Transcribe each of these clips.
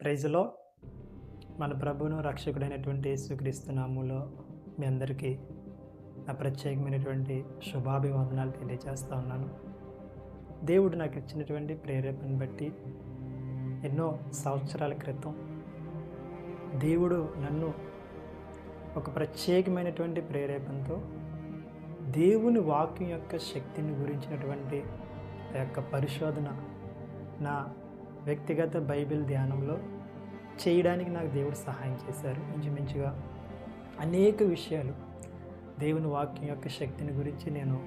ప్రైజ్లో మన ప్రభును రక్షకుడైనటువంటి యేసుక్రీస్తు నామంలో మీ అందరికీ నా ప్రత్యేకమైనటువంటి శుభాభివందనాలు తెలియజేస్తూ ఉన్నాను. దేవుడు నాకు ఇచ్చినటువంటి ప్రేరేపణ బట్టి ఎన్నో సంవత్సరాల క్రితం దేవుడు నన్ను ఒక ప్రత్యేకమైనటువంటి ప్రేరేపణతో దేవుని వాక్యం యొక్క శక్తిని గురించినటువంటి యొక్క పరిశోధన నా వ్యక్తిగత బైబిల్ ధ్యానంలో చేయడానికి నాకు దేవుడు సహాయం చేశారు. ఇంచుమించుగా అనేక విషయాలు దేవుని వాక్యం యొక్క శక్తిని గురించి నేను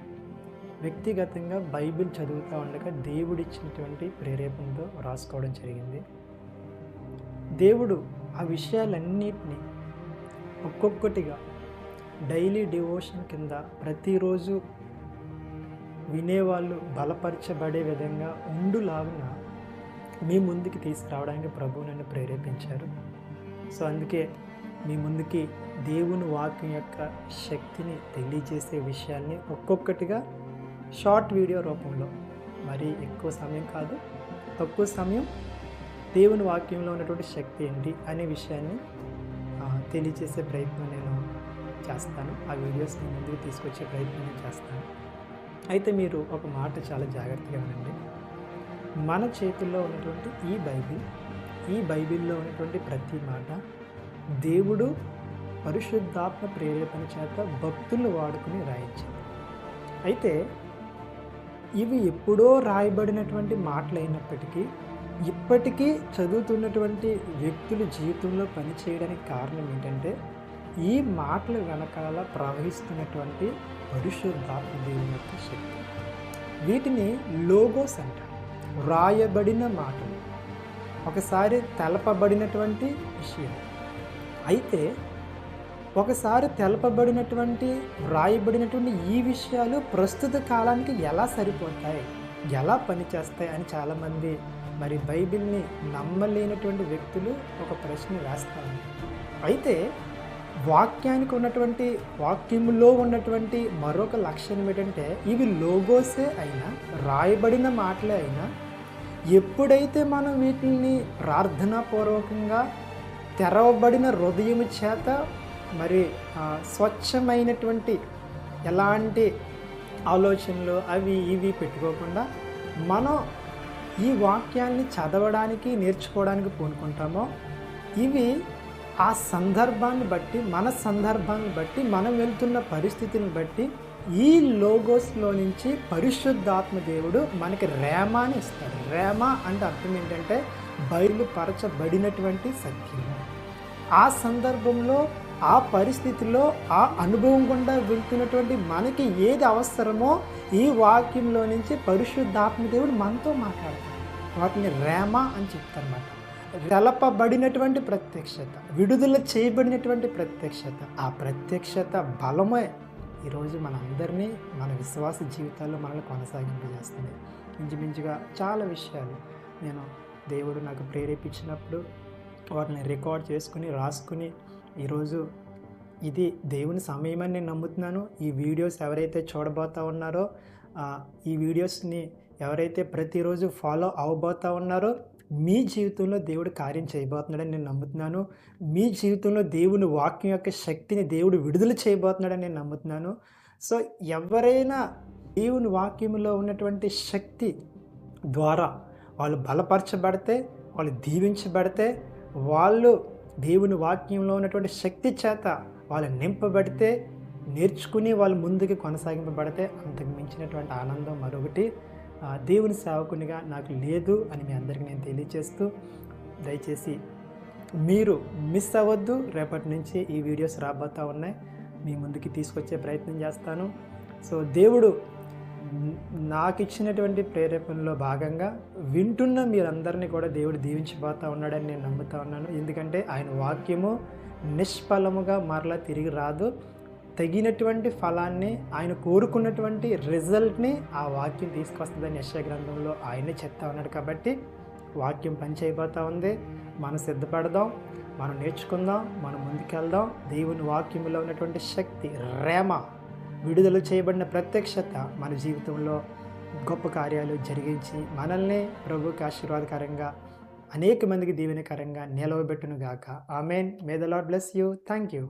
వ్యక్తిగతంగా బైబిల్ చదువుతూ ఉండగా దేవుడిచ్చినటువంటి ప్రేరేపణతో రాసుకోవడం జరిగింది. దేవుడు ఆ విషయాలన్నిటినీ ఒక్కొక్కటిగా డైలీ డివోషన్ కింద ప్రతిరోజు వినేవాళ్ళు బలపరచబడే విధంగా ఉండులాగున మీ ముందుకి తీసుకురావడానికి ప్రభు నన్ను ప్రేరేపించారు. సో అందుకే మీ ముందుకి దేవుని వాక్యం యొక్క శక్తిని తెలియజేసే విషయాల్ని ఒక్కొక్కటిగా షార్ట్ వీడియో రూపంలో మరి ఎక్కువ సమయం కాదు తక్కువ సమయం దేవుని వాక్యంలో ఉన్నటువంటి శక్తి ఏంటి అనే విషయాన్ని తెలియజేసే ప్రయత్నం నేను చేస్తాను. ఆ వీడియోస్ నేను ముందుకు తీసుకొచ్చే ప్రయత్నం నేను చేస్తాను. అయితే మీరు ఒక మాట చాలా జాగ్రత్తగా వినండి. మన చేతుల్లో ఉన్నటువంటి ఈ బైబిల్ ఈ బైబిల్లో ఉన్నటువంటి ప్రతి మాట దేవుడు పరిశుద్ధాత్మ ప్రేరేపణ చేత భక్తులు వాడుకుని రాయించింది అయితే ఇవి ఎప్పుడో రాయబడినటువంటి మాటలైనప్పటికీ ఇప్పటికీ చదువుతున్నటువంటి వ్యక్తుల జీవితంలో పనిచేయడానికి కారణం ఏంటంటే ఈ మాటల వెనకాల ప్రవహిస్తున్నటువంటి పరిశుద్ధాత్మ దేవుని యొక్క శక్తి. వీటిని లోగోస్ అంటారు. వ్రాయబడిన మాటలు ఒకసారి తెలపబడినటువంటి విషయం. అయితే ఒకసారి తెలపబడినటువంటి వ్రాయబడినటువంటి ఈ విషయాలు ప్రస్తుత కాలానికి ఎలా సరిపోతాయి? ఎలా పనిచేస్తాయి అని చాలామంది మరి బైబిల్ని నమ్మలేనటువంటి వ్యక్తులు ఒక ప్రశ్న వేస్తారు. అయితే వాక్యానికి ఉన్నటువంటి వాక్యములో ఉన్నటువంటి మరొక లక్షణం ఏంటంటే ఇవి లోగోసే అయినా రాయబడిన మాటలే అయినా ఎప్పుడైతే మనం వీటిని ప్రార్థనాపూర్వకంగా తెరవబడిన హృదయం చేత మరి స్వచ్ఛమైనటువంటి ఎలాంటి ఆలోచనలు అవి ఇవి పెట్టుకోకుండా మనం ఈ వాక్యాన్ని చదవడానికి నేర్చుకోవడానికి పూనుకుంటామో ఇవి ఆ సందర్భాన్ని బట్టి మన సందర్భాన్ని బట్టి మనం వెళ్తున్న పరిస్థితిని బట్టి ఈ లోగోస్లో నుంచి పరిశుద్ధాత్మ దేవుడు మనకి రేమాని ఇస్తాడు. రేమ అంటే అర్థం ఏంటంటే బయలుపరచబడినటువంటి సత్యం. ఆ సందర్భంలో ఆ పరిస్థితిలో ఆ అనుభవం గుండా వెళ్తున్నటువంటి మనకి ఏది అవసరమో ఈ వాక్యంలో నుంచి పరిశుద్ధాత్మ దేవుడు మనతో మాట్లాడతాడు. వాటిని రేమ అని చెప్తారన్నమాట. తెలపబడినటువంటి ప్రత్యక్షత విడుదల చేయబడినటువంటి ప్రత్యక్షత ఆ ప్రత్యక్షత బలమే ఈరోజు మనందరినీ మన విశ్వాస జీవితాల్లో మనల్ని కొనసాగింపజేస్తుంది. ఇంచుమించుగా చాలా విషయాలు నేను దేవుడు నాకు ప్రేరేపించినప్పుడు వాటిని రికార్డ్ చేసుకుని రాసుకుని ఈరోజు ఇది దేవుని సమయమని నేను నమ్ముతున్నాను. ఈ వీడియోస్ ఎవరైతే చూడబోతా ఉన్నారో ఈ వీడియోస్ని ఎవరైతే ప్రతిరోజు ఫాలో అవ్వబోతా ఉన్నారో మీ జీవితంలో దేవుడు కార్యం చేయబోతున్నాడని నేను నమ్ముతున్నాను. మీ జీవితంలో దేవుని వాక్యం యొక్క శక్తిని దేవుడు విడుదల చేయబోతున్నాడని నేను నమ్ముతున్నాను. సో ఎవరైనా దేవుని వాక్యంలో ఉన్నటువంటి శక్తి ద్వారా వాళ్ళు బలపరచబడితే వాళ్ళు దీవించబడితే వాళ్ళు దేవుని వాక్యంలో ఉన్నటువంటి శక్తి చేత వాళ్ళు నింపబడితే నేర్చుకుని వాళ్ళు ముందుకు కొనసాగింపబడితే అంతకు మించినటువంటి ఆనందం మరొకటి. దేవుని సేవకునిగా నాకు లేదు అని మీ అందరికీ నేను తెలియజేస్తూ దయచేసి మీరు మిస్ అవ్వద్దు. రేపటి నుంచి ఈ వీడియోస్ రాబోతూ ఉన్నాయి. మీ ముందుకి తీసుకొచ్చే ప్రయత్నం చేస్తాను. సో దేవుడు నాకు ఇచ్చినటువంటి ప్రేరేపణలో భాగంగా వింటున్న మీరందరినీ కూడా దేవుడు దీవించబోతా ఉన్నాడని నేను నమ్ముతా ఉన్నాను. ఎందుకంటే ఆయన వాక్యము నిష్ఫలముగా మరలా తిరిగి రాదు. తగినటువంటి ఫలాన్ని ఆయన కోరుకున్నటువంటి రిజల్ట్ని ఆ వాక్యం తీసుకొస్తుందని యశ గ్రంథంలో ఆయనే చెప్తా ఉన్నాడు కాబట్టి వాక్యం పనిచేయబోతా ఉంది. మనం సిద్ధపడదాం మనం నేర్చుకుందాం మనం ముందుకెళ్దాం. దేవుని వాక్యంలో ఉన్నటువంటి శక్తి రేమ విడుదల చేయబడిన ప్రత్యక్షత మన జీవితంలో గొప్ప కార్యాలు జరిగించి మనల్ని ప్రభుకి ఆశీర్వాదకరంగా అనేక మందికి దీవెనకరంగా నిలవబెట్టును గాక amen. May the lord bless you thank you